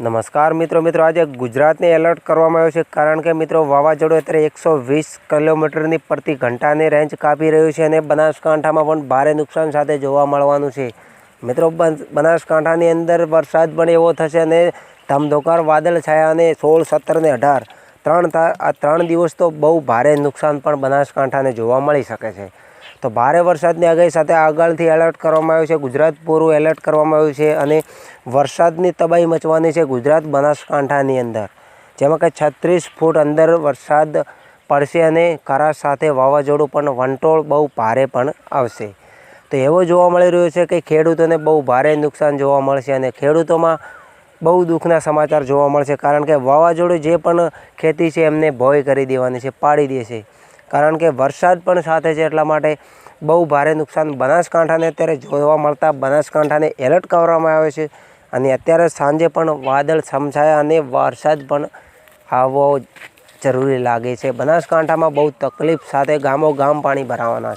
નમસ્કાર મિત્રો મિત્રો, આજે ગુજરાતને એલર્ટ કરવામાં આવ્યું છે કારણ કે મિત્રો, વાવાઝોડું અત્યારે એકસો વીસ કિલોમીટરની પ્રતિ ઘંટાની રેન્જ કાપી રહ્યું છે અને બનાસકાંઠામાં પણ ભારે નુકસાન સાથે જોવા મળવાનું છે. મિત્રો, બન- બનાસકાંઠાની અંદર વરસાદ પણ એવો થશે અને ધમધોકાર, વાદળ છાયા અને સોળ, સત્તર ને અઢાર, ત્રણ આ ત્રણ દિવસ તો બહુ ભારે નુકસાન પણ બનાસકાંઠાને જોવા મળી શકે છે. તો ભારે વરસાદની આગાહી સાથે આગળથી એલર્ટ કરવામાં આવ્યું છે. ગુજરાત પૂરું એલર્ટ કરવામાં આવ્યું છે અને વરસાદની તબાહી મચવાની છે ગુજરાત બનાસકાંઠાની અંદર. જેમાં કે છત્રીસ ફૂટ અંદર વરસાદ પડશે અને કરા સાથે વાવાઝોડું પણ વંટોળ બહુ ભારે પણ આવશે. તો એવો જોવા મળી રહ્યો છે કે ખેડૂતોને બહુ ભારે નુકસાન જોવા મળશે અને ખેડૂતોમાં બહુ દુઃખના સમાચાર જોવા મળશે કારણ કે વાવાઝોડું જે પણ ખેતી છે એમને ભોય કરી દેવાની છે, પાડી દેશે કારણ કે વરસાદ પણ સાથે છે એટલા માટે બહુ ભારે નુકસાન બનાસકાંઠાને અત્યારે જોવા મળતા બનાસકાંઠાને એલર્ટ કરવામાં આવે છે અને અત્યારે સાંજે પણ વાદળ છમછાયા અને વરસાદ પણ આવવો જરૂરી લાગે છે. બનાસકાંઠામાં બહુ તકલીફ સાથે ગામો ગામ પાણી ભરાવાના